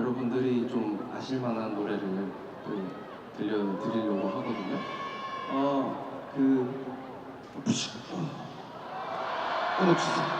여러분들이 좀 아실만한 노래를 또 들려드리려고 하거든요. 어, 그 음악 주세요.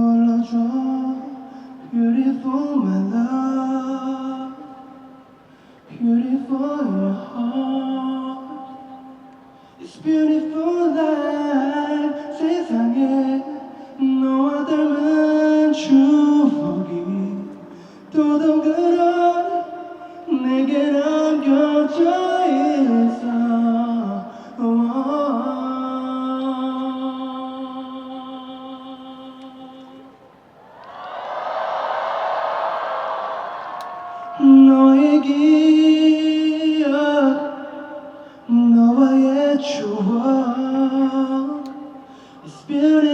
It's beautiful life 세상에 너와 닮은 추억이 도둑으로 내게 남겨져 있어. 너의 기 beautiful.